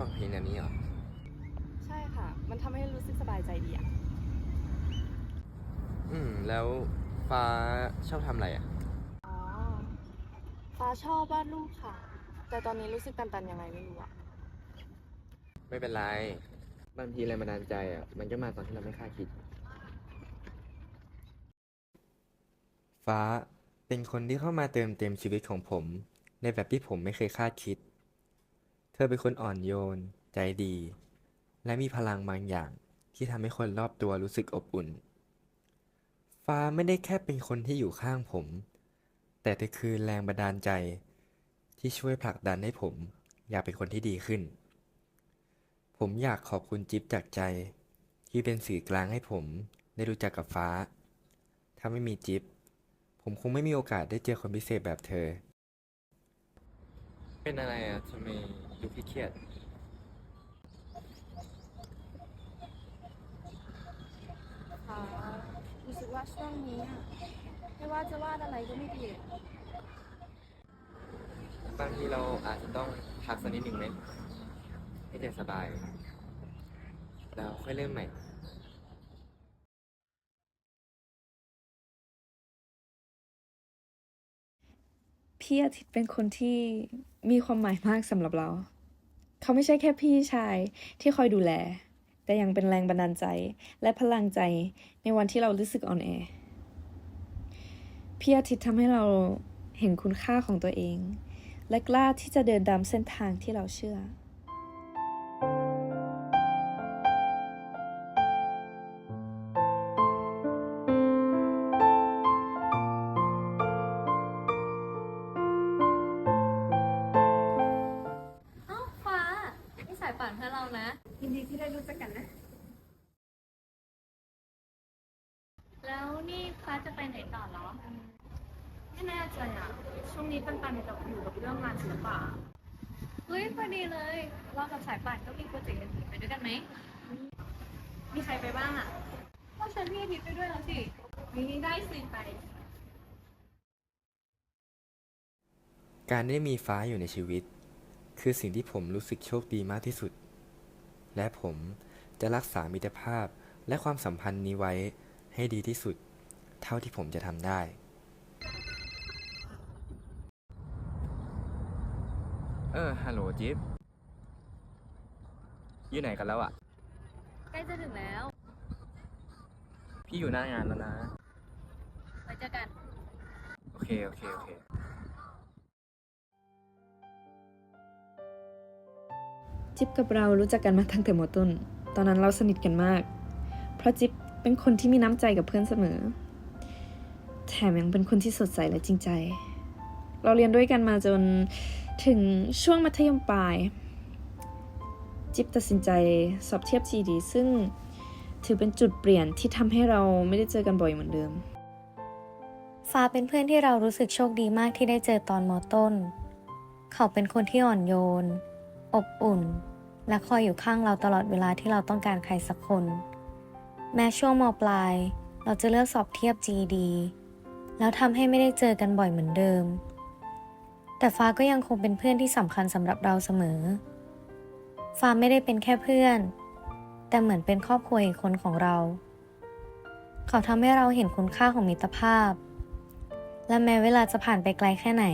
ลงแนวนี้เหรอ ใช่ค่ะ มันทำให้รู้สึกสบายใจดีอะอืม แล้วฟ้าชอบทำอะไรอะ อ๋อ ฟ้าชอบวาดรูปค่ะ แต่ตอนนี้รู้สึกตันๆยังไงไม่รู้อะไม่เป็นไร บางทีแรงบันดาลใจอะ มันก็มาตอนที่เราไม่คาดคิด ฟ้าเป็นคนที่เข้ามาเติมเต็มชีวิตของผม ในแบบที่ผมไม่เคยคาดคิด เธอเป็นคนอ่อนโยน ใจดี และมีพลังบางอย่างที่ทำให้คนรอบตัวรู้สึกอบอุ่น ฟ้าไม่ได้แค่เป็นคนที่อยู่ข้างผม แต่เธอคือแรงบันดาลใจ ที่ช่วยผลักดันให้ผม อยากเป็นคนที่ดีขึ้น ผมอยากขอบคุณจิ๊บจากใจ ที่เป็นสื่อกลางให้ผมได้รู้จักกับฟ้า ถ้าไม่มีจิ๊บผมคงไม่มีโอกาสได้เจอคนพิเศษแบบเธอ เป็นอะไรอะทำไม ดูเครียดฟ้ารู้สึกว่าช่วงนี้อะไม่ว่าจะวาดอะไรก็ไม่ดีเลยบางทีเราอาจจะต้องพักสักนิดหนึ่งไหมให้ใจสบาย แล้วค่อยเริ่มใหม่พี่อาทิตย์เป็นคนที่มีความหมายมากสำหรับเรา เขาไม่ใช่แค่พี่ชายที่คอยดูแล แต่ยังเป็นแรงบันดาลใจและพลังใจในวันที่เรารู้สึกอ่อนแอพี่อาทิตย์ทำให้เราเห็นคุณค่าของตัวเอง และกล้าที่จะเดินตามเส้นทางที่เราเชื่อายป่านเพื่อนเรานะ ยินดีที่ได้รู้จักกันนะ แล้วนี่ฟ้าจะไปไหนต่อเหรอ ไม่แน่ใจอะช่วงนี้ตันๆจะอยู่กับเรื่องงานศิลปะเฮ้ยพอดีเลยเรากับสายป่านก็มีโปรเจกต์อื่นๆไปด้วยกันไหม มีใครไปบ้างอะก็เชิญพี่อาทิตย์ไปด้วยแล้วสินี่ได้สิไป การได้มีฟ้าอยู่ในชีวิต คือสิ่งที่ผมรู้สึกโชคดีมากที่สุด และผมจะรักษามิตรภาพและความสัมพันธ์นี้ไว้ให้ดีที่สุด เท่าที่ผมจะทำได้ เออ ฮัลโหลจิ๊บอยู่ไหนกันแล้วอะใกล้จะถึงแล้ว พี่อยู่หน้างานแล้วนะ ไว้เจอกัน โอเค โอเค โอเค จิ๊บกับเรารู้จักกันมาตั้งแต่มต้น ตอนนั้นเราสนิทกันมาก เพราะจิ๊บเป็นคนที่มีน้ำใจกับเพื่อนเสมอ แถมยังเป็นคนที่สดใสและจริงใจ เราเรียนด้วยกันมาจนถึงช่วงมัธยมปลาย จิ๊บตัดสินใจสอบเทียบ GD ซึ่งถือเป็นจุดเปลี่ยนที่ทำให้เราไม่ได้เจอกันบ่อยเหมือนเดิม ฟ้าเป็นเพื่อนที่เรารู้สึกโชคดีมากที่ได้เจอตอนมต้น เขาเป็นคนที่อ่อนโยน อบอุ่น และคอยอยู่ข้างเราตลอดเวลาที่เราต้องการใครสักคน แม้ช่วงมปลาย เราจะเลือกสอบเทียบ GD แล้วทำให้ไม่ได้เจอกันบ่อยเหมือนเดิม แต่ฟ้าก็ยังคงเป็นเพื่อนที่สำคัญสำหรับเราเสมอ ฟ้าไม่ได้เป็นแค่เพื่อน แต่เหมือนเป็นครอบครัวอีกคนของเรา เขาทำให้เราเห็นคุณค่าของมิตรภาพ และแม้เวลาจะผ่านไปไกลแค่ไหน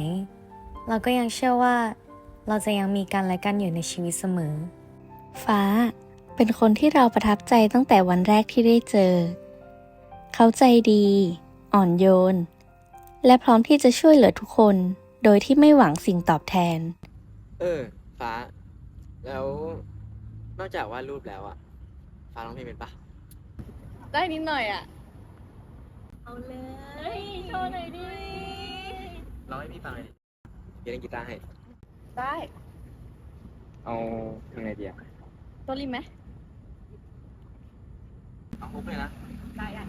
เราก็ยังเชื่อว่า เราจะยังมีกันและกันอยู่ในชีวิตเสมอ ฟ้า เป็นคนที่เราประทับใจตั้งแต่วันแรกที่ได้เจอ เขาใจดี อ่อนโยน และพร้อมที่จะช่วยเหลือทุกคน โดยที่ไม่หวังสิ่งตอบแทน เออ ฟ้า แล้วนอกจากวาดรูปแล้วอะฟ้าร้องเพลงเป็นปะได้นิดหน่อยอะเอาเลยโชว์หน่อยดิร้องให้พี่ฟังเลยดิเดี๋ยวเล่นกีตาร์ให้ ได้ เอายังไงดีอะตัวริมไหมเอาฮุบเลยนะได้ได้